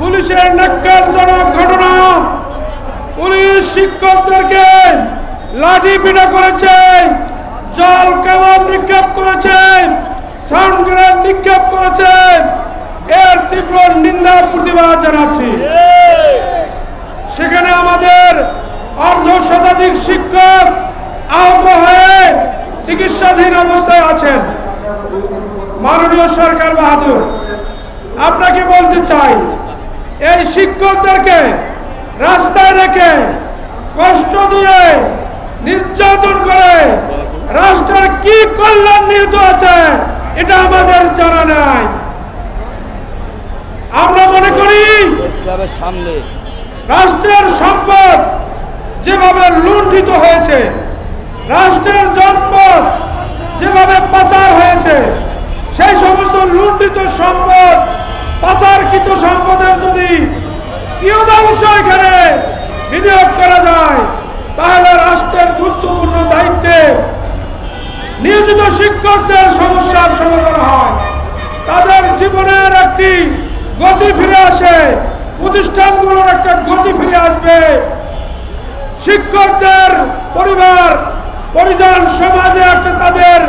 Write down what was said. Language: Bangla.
পুলিশের ন্যাক্কারজনক ঘটনা। পুলিশ শিক্ষকদেরকে লাঠি পিটা করেছে, জল কামান নিক্ষেপ করেছে সাউন্ড গ্রেনেড নিক্ষেপ করেছে। এর তীব্র নিন্দা প্রতিবাদ জানাচ্ছি। সেখানে আমাদের অর্ধ শতাধিক শিক্ষক আহত হয়ে চিকিৎসাধীন অবস্থায় আছেন। মাননীয় সরকার বাহাদুর, আপনাকে বলতে চাই এই শিক্ষকদেরকে রাস্তায় রেখে কষ্ট দিয়ে নির্যাতন করে রাষ্ট্রের কি কল্যাণ নিহিত আছে এটা আমাদের জানা নাই। আমরা মনে করি ইসলামের সামনে রাষ্ট্রের সম্পদ যেভাবে লুণ্ঠিত হয়েছে রাষ্ট্রের সম্পদ যেভাবে পাচার হয়েছে সেই সমস্ত লুণ্ঠিত সম্পদ পাচারকৃত সম্পদের শিক্ষকদের সমস্যার সমাধান হয়। তাদের জীবনের একটি গতি ফিরে আসে। প্রতিষ্ঠানগুলোর একটা গতি ফিরে আসবে। শিক্ষকদের পরিবার, পরিজন, সমাজে একটা তাদের